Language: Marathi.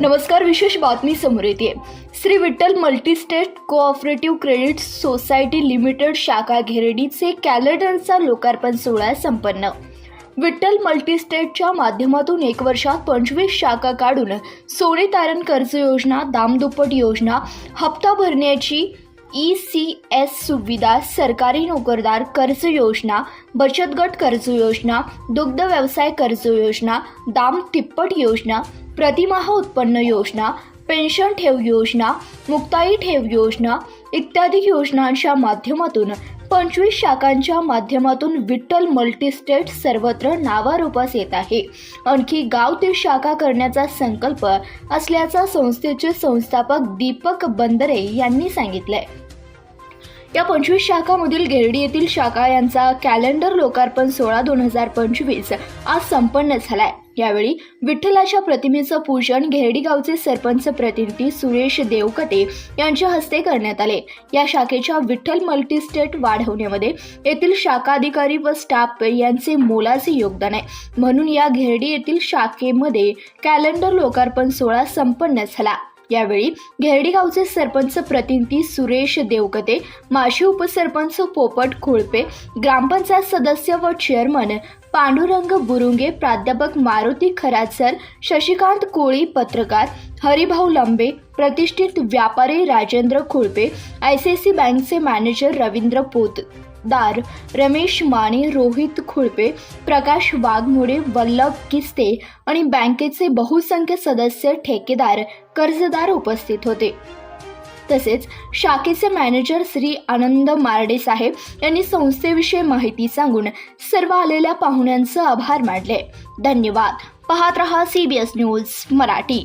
नमस्कार विशेष बातमी समोर येते. Shri Vitthal multistate cooperative credit society limited शाखा घेरडीचे कॅलेंडरचा लोकार्पण सोहळा संपन्न. विठ्ठल मल्टीस्टेटच्या माध्यमातून एक वर्षात पंचवीस शाखा काढून सोने तारण कर्ज योजना दामदुप्पट योजना हप्ता भरण्याची ई सी एस सुविधा सरकारी नोकरदार कर्ज योजना बचत गट कर्ज योजना दुग्ध व्यवसाय कर्ज योजना दाम तिप्पट योजना प्रतिमाह उत्पन्न योजना पेन्शन ठेव योजना मुक्ताई ठेव योजना इत्यादी योजनांच्या माध्यमातून पंचवीस शाखांच्या माध्यमातून विठ्ठल मल्टीस्टेट सर्वत्र नावारूपास येत आहे. आणखी गाव ते शाखा करण्याचा संकल्प असल्याचा संस्थेचे संस्थापक दीपक बंदरे यांनी सांगितलंय. या पंचवीस शाखामधील घेरडी येथील शाखा यांचा कॅलेंडर लोकार्पण सोळा दोन हजार पंचवीस आज संपन्न झालाय. यावेळी विठ्ठलाच्या प्रतिमेचं पूजन घेरडी गावचे सरपंच प्रतिनिधी सुरेश देवकते यांच्या हस्ते करण्यात आले. या शाखेच्या विठ्ठल मल्टीस्टेट वाढवण्यामध्ये येथील शाखा अधिकारी व स्टाफ यांचे मोलाचे योगदान आहे. म्हणून या घेरडी येथील शाखेमध्ये कॅलेंडर लोकार्पण सोहळा संपन्न झाला. यावेळी घेरडी गावचे सरपंच प्रतिनिधी सुरेश देवकते माजी उपसरपंच पोपट खोळपे ग्रामपंचायत सदस्य व चेअरमन पांडुरंग बुरुंगे प्राध्यापक मारुती खरातसर शशिकांत कोळी पत्रकार हरिभाऊ लंबे प्रतिष्ठित व्यापारी Rajendra Kholpe I C C बँकचे मॅनेजर रवींद्र पोत. दार रमेश माने रोहित खुळपे प्रकाश वाघमोडे वल्लभ किस्ते आणि बँकेचे बहुसंख्य सदस्य ठेकेदार कर्जदार उपस्थित होते. तसेच शाखेचे मॅनेजर श्री आनंद मारडे साहेब यांनी संस्थेविषयी माहिती सांगून सर्व आलेल्या पाहुण्यांचं आभार मानले. धन्यवाद. पाहत रहा C B S news Marathi.